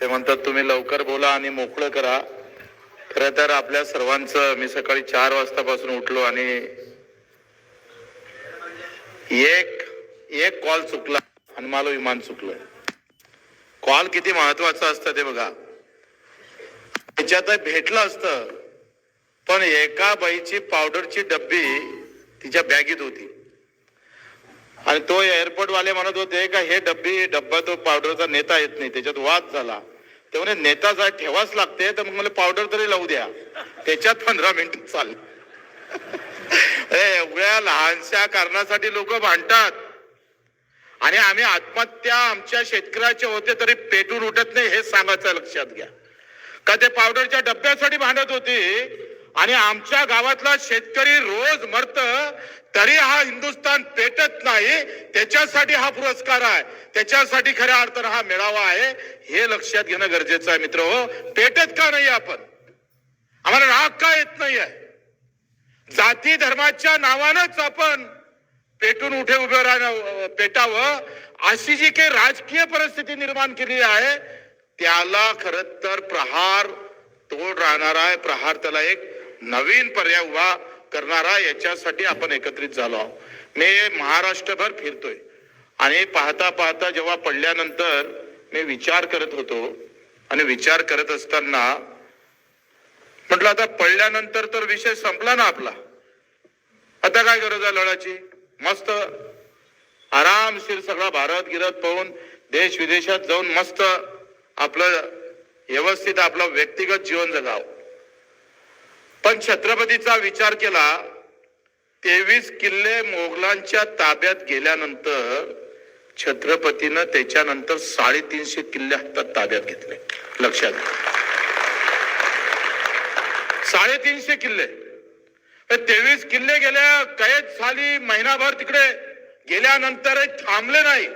ते म्हणतात तुम्ही लवकर बोला आणि मोकळं करा. खरं तर आपल्या सर्वांचं मी सकाळी चार वाजतापासून उठलो आणि एक एक कॉल चुकला आणि मला विमान चुकलं. कॉल किती महत्वाचं असतं ते बघा. त्याच्यात भेटलं असतं पण एका बाईची पावडरची डब्बी तिच्या बॅगेत होती. आणि तो एअरपोर्ट वाले म्हणत होते का हे डब्बी डब्बा तो पावडरचा नेता येत नाही त्याच्यात वाद झाला. ते म्हणे नेता जा ठेवाच लागते. तर मग मला पावडर तरी लावू द्या. त्याच्यात पंधरा मिनिट चाल एवढ्या लहानशा कारणासाठी लोक भांडतात. आणि आम्ही आत्महत्या आमच्या शेतकऱ्याचे होते तरी पेटून उठत नाही हे सांगायचं लक्षात घ्या. का ते पावडरच्या डब्यासाठी भांडत होती? आणि आमच्या गावातला शेतकरी रोज मरत तरी हा हिंदुस्थान पेटत नाही. त्याच्यासाठी हा पुरस्कार आहे. त्याच्यासाठी खऱ्या अर्थानं हा मेळावा आहे. हे लक्षात घेणं गरजेचं आहे मित्र हो. पेटत का नाही आपण? आम्हाला राग का येत नाहीये? जाती धर्माच्या नावानंच आपण पेटून उठे उभे राहणं पेटावं. अशी जी काही राजकीय परिस्थिती निर्माण केली आहे त्याला खर तर प्रहार तोड राहणार आहे. प्रहार त्याला एक नवीन पर्याय उभा करणारा याच्यासाठी आपण एकत्रित झालो आहोत. मी महाराष्ट्रभर फिरतोय. आणि पाहता पाहता जेव्हा पडल्यानंतर मी विचार करत होतो. आणि विचार करत असताना म्हटलं आता पडल्यानंतर तर विषय संपला ना आपला. आता काय गरज आहे लढाची मस्त. आरामशीर सगळा भारत गिरत पाहून देश विदेशात जाऊन मस्त आपलं व्यवस्थित आपलं व्यक्तिगत जीवन जगावं. पण छत्रपतीचा विचार केला तेवीस किल्ले मोगलांच्या ताब्यात गेल्यानंतर छत्रपतीनं त्याच्यानंतर साडेतीनशे किल्ले हातात ताब्यात घेतले. लक्षात साडेतीनशे किल्ले. तेवीस किल्ले गेल्या कैद झाली महिनाभर तिकडे गेल्यानंतर थांबले नाही.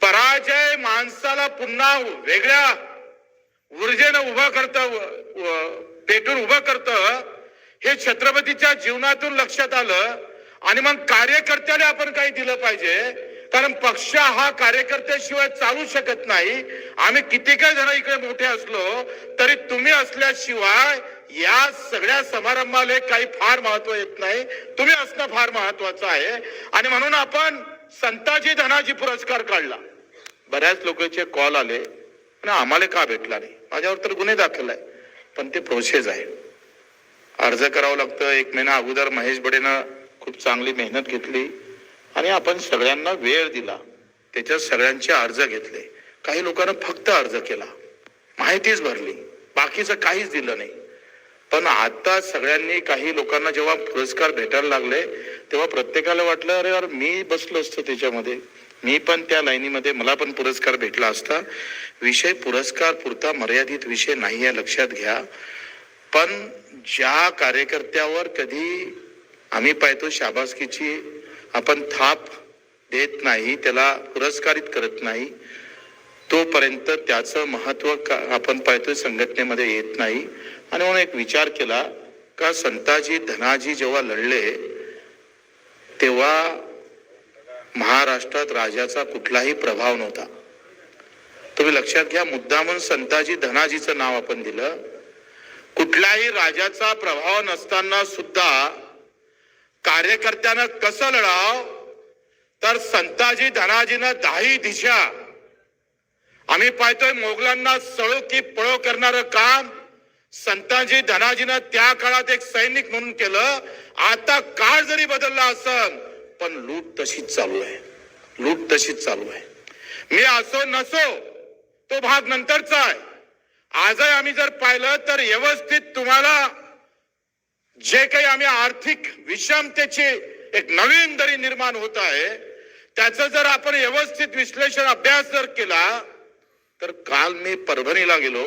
पराजय माणसाला पुन्हा वेगळ्या ऊर्जेनं उभा करत पेटून उभं करतं हे छत्रपतीच्या जीवनातून लक्षात आलं आणि मग कार्यकर्त्याला आपण काही दिलं पाहिजे. कारण पक्ष हा कार्यकर्त्याशिवाय चालू शकत नाही. आम्ही किती काही जण इकडे मोठे असलो तरी तुम्ही असल्याशिवाय या सगळ्या समारंभाला काही फार महत्त्व येत नाही. तुम्ही असणं फार महत्वाचं आहे. आणि म्हणून आपण संताजी धनाजी पुरस्कार काढला. बऱ्याच लोकांचे कॉल आले आणि आम्हाला का भेटला नाही? माझ्यावर तर गुन्हे दाखल आहे पण ते प्रोसेस आहे. अर्ज करावं लागतं. एक महिना अगोदर महेश बडेनं खूप चांगली मेहनत घेतली आणि आपण सगळ्यांना वेळ दिला. त्याच्यात सगळ्यांचे अर्ज घेतले. काही लोकांना फक्त अर्ज केला. माहितीच भरली. बाकीचं काहीच दिलं नाही. पण आता सगळ्यांनी काही लोकांना जेव्हा पुरस्कार भेटायला लागले तेव्हा प्रत्येकाला वाटलं अरे यार मी बसलो असतो त्याच्यामध्ये. मी पण त्या लाईनीमध्ये मला पण पुरस्कार भेटला असता. विषय पुरस्कार पुरता मर्यादित विषय नाही आहे लक्षात घ्या. पण ज्या कार्यकर्त्यावर कधी आम्ही पाहतो शाबासकीची आपण थाप देत नाही त्याला पुरस्कारित करत नाही तोपर्यंत त्याचं महत्त्व का- आपण पाहतो संघटनेमध्ये येत नाही. आणि म्हणून एक विचार केला का संताजी धनाजी जेव्हा लढले तेव्हा महाराष्ट्रात राजाचा कुठलाही प्रभाव नव्हता. तुम्ही लक्षात घ्या मुद्दामून संताजी धनाजीचं नाव आपण दिलं. कुठल्याही राजाचा प्रभाव नसताना सुद्धा कार्यकर्त्यानं कसं लढाव? तर संताजी धनाजीनं दाही दिशा. आम्ही पाहतोय मोगलांना सळो की पळो करणारं काम संताजी धनाजीनं त्या काळात एक सैनिक म्हणून केलं. आता काळ जरी बदलला असं पण लूट तशीच चालू आहे. लूट तशीच चालू आहे. मी असो नसो तो भाग नंतरचा आहे. आजही आम्ही जर पाहिलं तर व्यवस्थित तुम्हाला जे काही आम्ही आर्थिक विषमतेची एक नवीन दरी निर्माण होत आहे त्याचं जर आपण व्यवस्थित विश्लेषण अभ्यास जर केला तर काल मी परभणीला गेलो.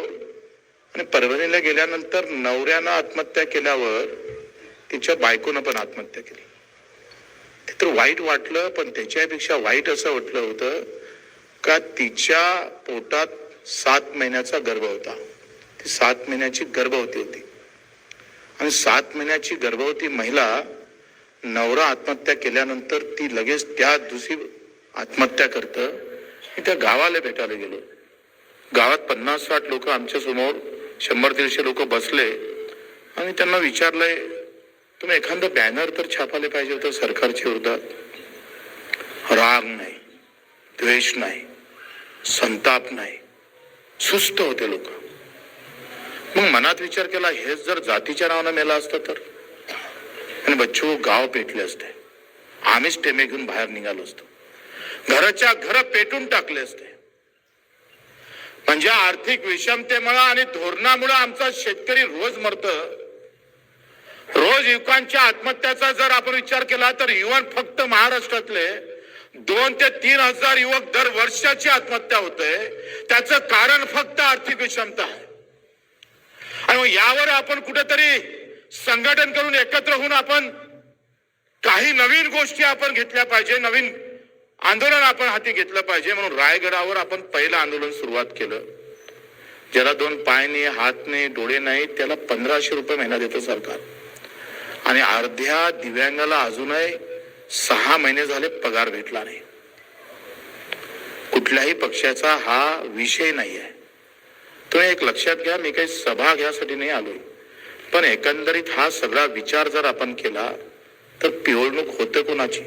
आणि परभणीला गेल्यानंतर नवऱ्यानं आत्महत्या केल्यावर तिच्या बायकोनं पण आत्महत्या केली. ते तर वाईट वाटलं पण त्याच्यापेक्षा वाईट असं वाटलं होतं का तिच्या पोटात सात महिन्याचा गर्भ होता. ती सात महिन्याची गर्भवती होती. आणि सात महिन्याची गर्भवती महिला नवरा आत्महत्या केल्यानंतर ती लगेच त्या दुसरी आत्महत्या करतं मी त्या गावाला भेटायला गेलो. गावात पन्नास साठ लोक आमच्यासमोर शंभर दीडशे लोक बसले. आणि त्यांना विचारलंय तुम्ही एखादं बॅनर तर छापायला पाहिजे होतं सरकारच्या विरोधात. राग नाही द्वेष नाही संताप नाही सुस्त होते लोक. मग मनात विचार केला हेच जर जातीच्या नावानं मेला असतं तर? आणि बच्चू गाव पेटले असते. आम्हीच टेमे घेऊन बाहेर निघालो असतो. घराच्या घर पेटून टाकले असते. म्हणजे आर्थिक विषमतेमुळे आणि धोरणामुळे आमचा शेतकरी रोज मरतं. युवकांच्या आत्महत्याचा जर आपण विचार केला तर युवन फक्त महाराष्ट्रातले दोन ते तीन हजार युवक दर वर्षाची आत्महत्या होते. त्याचं कारण फक्त आर्थिक विषमता आहे. आणि यावर आपण कुठेतरी संघटन करून एकत्र होऊन आपण काही नवीन गोष्टी आपण घेतल्या पाहिजे नवीन आंदोलन आपण हाती घेतलं पाहिजे म्हणून रायगडावर आपण पहिलं आंदोलन सुरुवात केलं. ज्याला दोन पाय नाही हात नाही डोळे नाही त्याला पंधराशे रुपये महिना देतं सरकार. आणि अर्ध्या दिव्यांगाला अजूनही सहा महिने झाले पगार भेटला नाही. कुठल्याही पक्षाचा हा विषय नाही आहे तुम्ही एक लक्षात घ्या मी काही सभा घ्यासाठी नाही आलोय. पण एकंदरीत हा सगळा विचार जर आपण केला तर पिवळणूक होते कोणाची?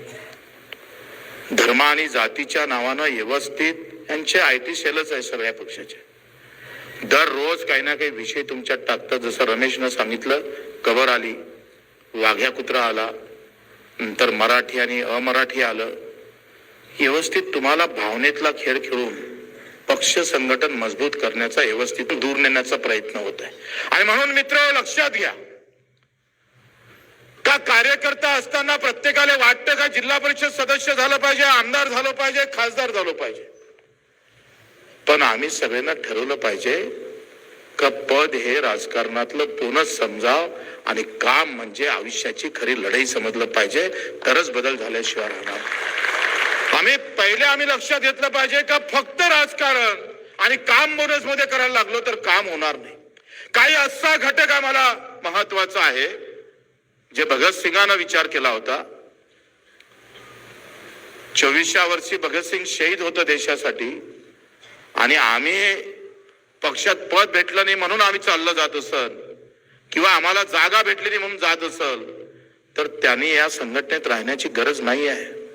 धर्म आणि जातीच्या नावानं व्यवस्थित यांचे आय टी सेलच आहे सगळ्या पक्षाचे. दररोज काही ना काही विषय तुमच्यात टाकतात. जसं रमेशनं सांगितलं कबर आली वाघ्या कुत्रा आला. नंतर मराठी आणि अमराठी आलं. व्यवस्थित तुम्हाला भावनेतला खेळ खेळून पक्ष संघटन मजबूत करण्याचा व्यवस्थित दूर नेण्याचा प्रयत्न होत आहे. आणि म्हणून मित्र लक्षात घ्या. का कार्यकर्ता असताना प्रत्येकाला वाटतं का जिल्हा परिषद सदस्य झालं पाहिजे आमदार झालं पाहिजे खासदार झालं पाहिजे? पण आम्ही सगळ्यांना ठरवलं पाहिजे का पद हे राजकारणातलं बोनस समजाव आणि काम म्हणजे आयुष्याची खरी लढाई समजलं पाहिजे. तरच बदल झाल्याशिवाय राहणार. आम्ही पहिले आम्ही लक्षात घेतलं पाहिजे का फक्त राजकारण आणि काम बोनसमध्ये करायला लागलो तर काम होणार नाही. काही असा घटक आम्हाला महत्त्वाचा आहे जे भगतसिंगानं विचार केला होता. चोवीसच्या वर्षी भगतसिंग शहीद होतं देशासाठी आणि आम्ही पक्षात पद भेटलं नाही म्हणून आम्ही चाललं जात असल. किंवा आम्हाला जागा भेटली नाही म्हणून जात असल. तर त्यांनी या संघटनेत राहण्याची गरज नाही आहे.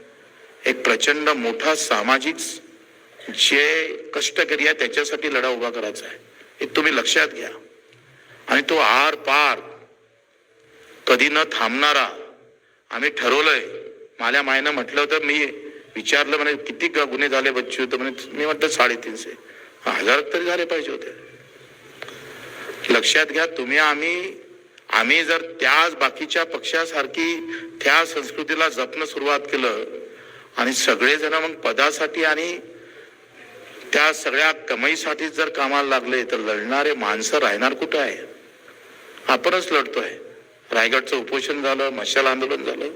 एक प्रचंड मोठा सामाजिक जे कष्टकरी आहे त्याच्यासाठी लढा उभा करायचा आहे. हे तुम्ही लक्षात घ्या. आणि तो आर पार कधी न थांबणारा आम्ही ठरवलंय. माझ्या मायनं म्हटलं होतं मी विचारलं म्हणे किती ग- गुन्हे झाले बच्चू? तर म्हणे मी म्हटलं साडेतीनशे. हजार तरी झाले पाहिजे होते. लक्षात घ्या तुम्ही आम्ही आम्ही जर त्याच बाकीच्या पक्षासारखी त्या संस्कृतीला जपणं सुरुवात केलं आणि सगळेजण मग पदासाठी आणि त्या सगळ्या कमाईसाठी जर कामाला लागले तर लढणारे माणसं राहणार कुठं आहे? आपणच लढतोय. रायगडचं उपोषण झालं मशाल आंदोलन झालं.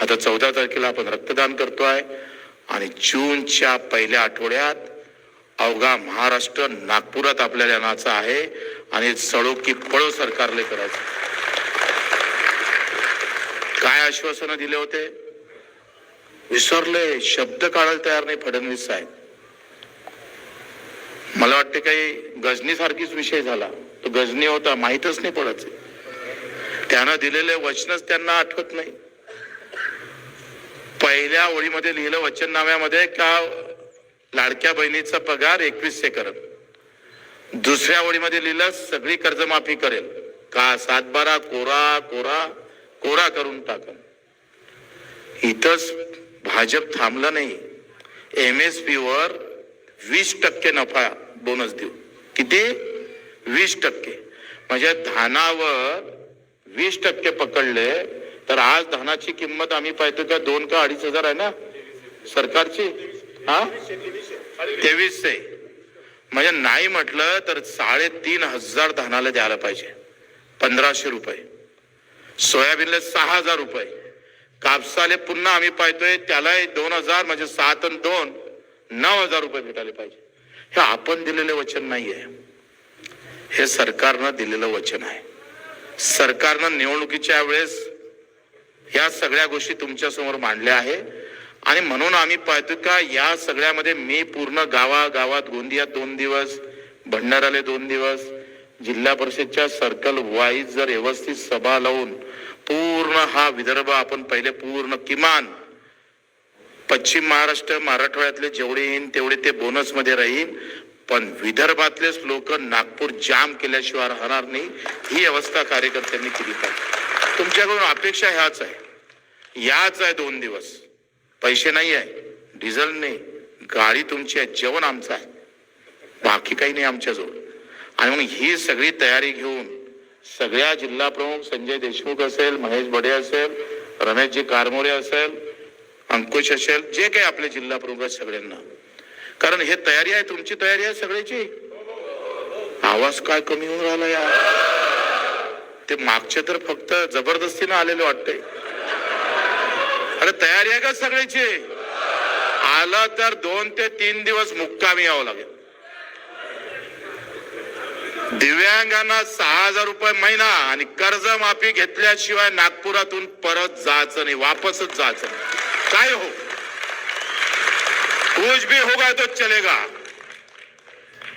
आता चौदा तारखेला आपण रक्तदान करतोय. आणि जूनच्या पहिल्या आठवड्यात अवघा महाराष्ट्र नागपुरात आपल्याला आणायचं आहे आणि सडो की पळो सरकारले करायचं. काय आश्वासनं दिले होते? विसरले शब्द काढायला तयार नाही फडणवीस साहेब. मला वाटते काही गजनी सारखीच विषय झाला. तो गजनी होता माहीतच नाही पडत त्यानं दिलेले वचनच त्यांना आठवत नाही. पहिल्या ओळीमध्ये लिहिलं वचननाम्यामध्ये का लाडक्या बहिणीचा पगार एकवीसशे करत. दुसऱ्या ओळीमध्ये लिहिलं सगळी कर्जमाफी करेल. का सातबारा कोरा कोरा कोरा करून टाकन. इथंच भाजप थांबलं नाही. एम एस पी वर वीस टक्के नफा बोनस देऊ. किती? वीस टक्के. म्हणजे धानावर वीस टक्के पकडले तर आज धानाची किंमत आम्ही पाहतो का दोन का अडीच हजार आहे ना? सरकारची? हा? तेवीसशे. म्हणजे नाही म्हटलं तर साडेतीन हजार धानाला द्यायला पाहिजे. पंधराशे रुपये. सोयाबीनला सहा हजार रुपये. कापसाले पुन्हा आम्ही पाहतोय त्यालाही दोन हजार म्हणजे सात आणि दोन नऊ हजार रुपये भेटायला पाहिजे. हे आपण दिलेले वचन नाही आहे हे सरकारनं दिलेलं वचन आहे. सरकारनं निवडणुकीच्या वेळेस या सगळ्या गोष्टी तुमच्यासमोर मांडल्या आहे. आणि म्हणून आम्ही पाहतो का या सगळ्यामध्ये मी पूर्ण गावा गावात गोंदियात दोन दिवस भंडाराले दोन दिवस जिल्हा परिषदच्या सर्कल वाईज जर व्यवस्थित सभा लावून पूर्ण हा विदर्भ आपण पहिले पूर्ण किमान पश्चिम महाराष्ट्र मराठवाड्यातले जेवढे येईन तेवढे ते बोनसमध्ये राहील पण विदर्भातलेच लोक नागपूर जाम केल्याशिवाय राहणार नाही. ही व्यवस्था कार्यकर्त्यांनी केली पाहिजे. तुमच्याकडून अपेक्षा ह्याच आहे. याच आहे दोन दिवस. पैसे नाही आहे डिझेल नाही गाडी तुमची आहे जेवण आमचं आहे. बाकी काही नाही आमच्याजवळ आणि म्हणून ही सगळी तयारी घेऊन सगळ्या जिल्हा प्रमुख संजय देशमुख असेल महेश बडे असेल रमेशजी कारमोरे असेल अंकुश असेल जे काही आपले जिल्हा प्रमुख आहेत सगळ्यांना. कारण हे तयारी आहे तुमची तयारी आहे सगळ्याची. आवाज काय कमी होऊन राहिला या ते मागचे तर फक्त जबरदस्तीनं आलेले वाटतंय. अरे तयारी आहे का सगळ्याची? आलं तर दोन ते तीन दिवस मुक्कामी यावं लागेल. दिव्यांगांना सहा हजार रुपये महिना आणि कर्ज माफी घेतल्याशिवाय नागपुरातून परत जायचं नाही वापसच जायचं नाही. काय हो? कुछ भी होगा तो चलेगा.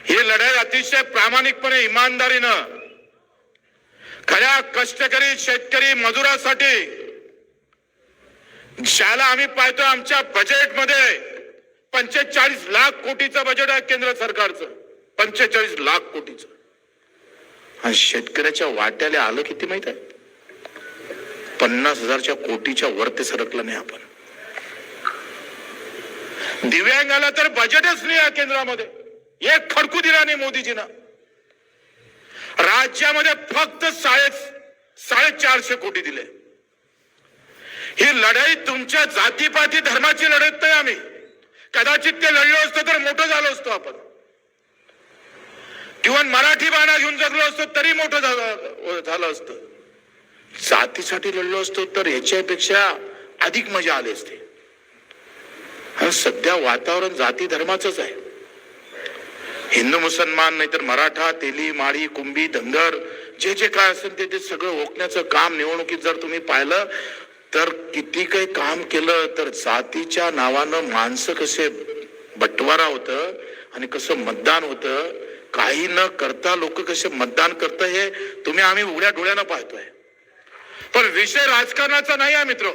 ही लढाई अतिशय प्रामाणिकपणे इमानदारीनं खऱ्या कष्टकरी शेतकरी मजुरासाठी ज्याला आम्ही पाहतो आमच्या बजेटमध्ये पंचेचाळीस लाख कोटीचं बजेट आहे केंद्र सरकारचं. पंचेचाळीस लाख कोटीचं. आणि शेतकऱ्याच्या वाट्याला आलं किती माहीत आहे? पन्नास हजारच्या कोटीच्या वरती सरकलं नाही आपण. दिव्यांगाला तर बजेटच नाही या केंद्रामध्ये. एक खडकू दिला नाही मोदीजीना. राज्यामध्ये फक्त साडे साडेचारशे कोटी दिले. ही लढाई तुमच्या जातीपाती धर्माची लढत नाही आम्ही. कदाचित ते लढलो असतो तर मोठं झालो असतो आपण. किंवा मराठी बाणा घेऊन जगलो असतो तरी मोठं झालं झालं असतं. जातीसाठी लढलो असतो तर ह्याच्यापेक्षा अधिक मजा आली असते. आणि सध्या वातावरण जाती धर्माचंच आहे. हिंदू मुसलमान नाहीतर मराठा तेली माळी कुंभी धनगर जे जे काय असेल ते ते सगळं ओकण्याचं काम निवडणुकीत जर तुम्ही पाहिलं तर किती काही काम केलं तर जातीच्या नावानं माणसं कसे बटवारा होतं आणि कसं मतदान होतं काही न करता लोक कसे मतदान करत हे तुम्ही आम्ही उघड्या डोळ्यानं पाहतोय. पण विषय राजकारणाचा नाही आहे मित्र.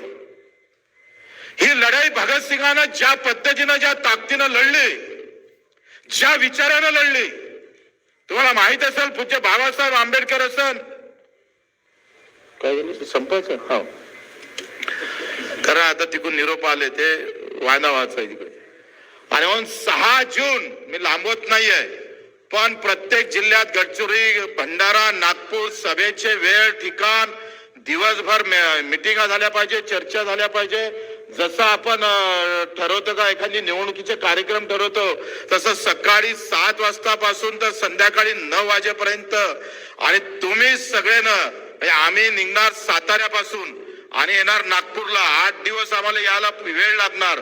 ही लढाई भगतसिंगानं ज्या पद्धतीनं ज्या ताकदीनं लढली ज्या विचारानं लढली तुम्हाला माहीत असेल पूज्य बाबासाहेब आंबेडकर असेल काय झालं संपायचं हो. खरं आता तिकडून निरोप आले ते वायदा वाचाय तिकडे. आणि म्हणून सहा जून मी लांबवत नाहीये पण प्रत्येक जिल्ह्यात गडचिरोली भंडारा नागपूर सभेचे वेळ ठिकाण दिवसभर मिटिंगा झाल्या पाहिजे चर्चा झाल्या पाहिजे. जसं आपण ठरवतो का एखादी निवडणुकीचे कार्यक्रम ठरवतो तसं सकाळी सात वाजतापासून तर संध्याकाळी नऊ वाजेपर्यंत. आणि तुम्ही सगळे ना म्हणजे आम्ही निघणार साताऱ्यापासून आणि येणार नागपूरला. आठ दिवस आम्हाला यायला वेळ लागणार.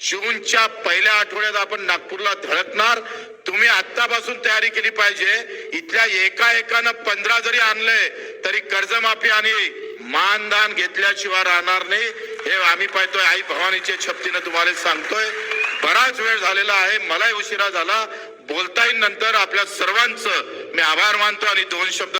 जूनच्या पहिल्या आठवड्यात आपण नागपूरला धडकणार. तुम्ही आतापासून तयारी केली पाहिजे. इथल्या एका एकानं पंधरा जरी आणले तरी कर्जमाफी आणि मानदान घेतल्याशिवाय राहणार नाही. हे आम्ही पाहतोय. आई भवानीच्या छप्तीनं तुम्हाला सांगतोय. बराच वेळ झालेला आहे. मलाही उशिरा झाला. बोलता येईल नंतर. आपल्या सर्वांचं मी आभार मानतो आणि दोन शब्द